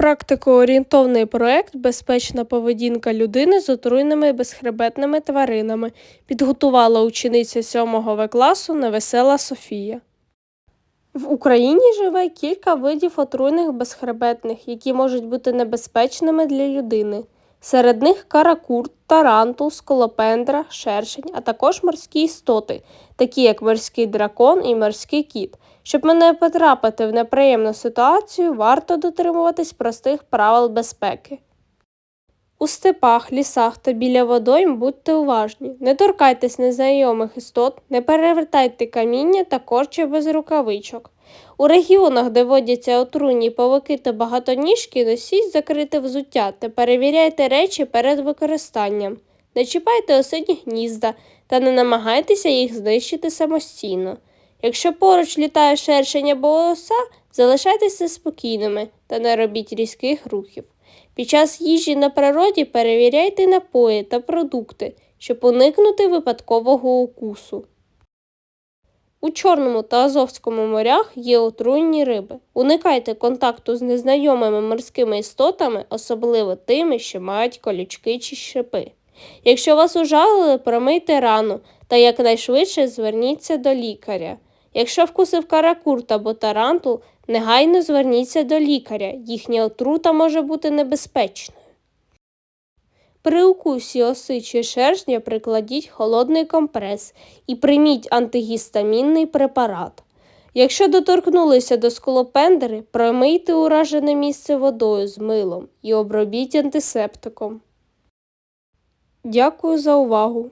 Практикоорієнтовний проект Безпечна поведінка людини з отруйними безхребетними тваринами підготувала учениця 7 В класу Невесела Софія. В Україні живе кілька видів отруйних безхребетних, які можуть бути небезпечними для людини. Серед них каракурт, тарантул, сколопендра, шершень, а також морські істоти, такі як морський дракон і морський кіт. Щоб не потрапити в неприємну ситуацію, варто дотримуватись простих правил безпеки. У степах, лісах та біля водойм будьте уважні. Не торкайтесь незнайомих істот, не перевертайте каміння та корчі без рукавичок. У регіонах, де водяться отруйні павуки та багатоніжки, носіть закрите взуття та перевіряйте речі перед використанням. Не чіпайте осидні гнізда та не намагайтеся їх знищити самостійно. Якщо поруч літає шершень або оса, залишайтеся спокійними та не робіть різких рухів. Під час їжі на природі перевіряйте напої та продукти, щоб уникнути випадкового укусу. У Чорному та Азовському морях є отруйні риби. Уникайте контакту з незнайомими морськими істотами, особливо тими, що мають колючки чи шипи. Якщо вас ужалили, промийте рану та якнайшвидше зверніться до лікаря. Якщо вкусив каракурт або тарантул, негайно зверніться до лікаря, їхня отрута може бути небезпечною. При укусі оси чи шершня прикладіть холодний компрес і прийміть антигістамінний препарат. Якщо доторкнулися до сколопендери, промийте уражене місце водою з милом і обробіть антисептиком. Дякую за увагу!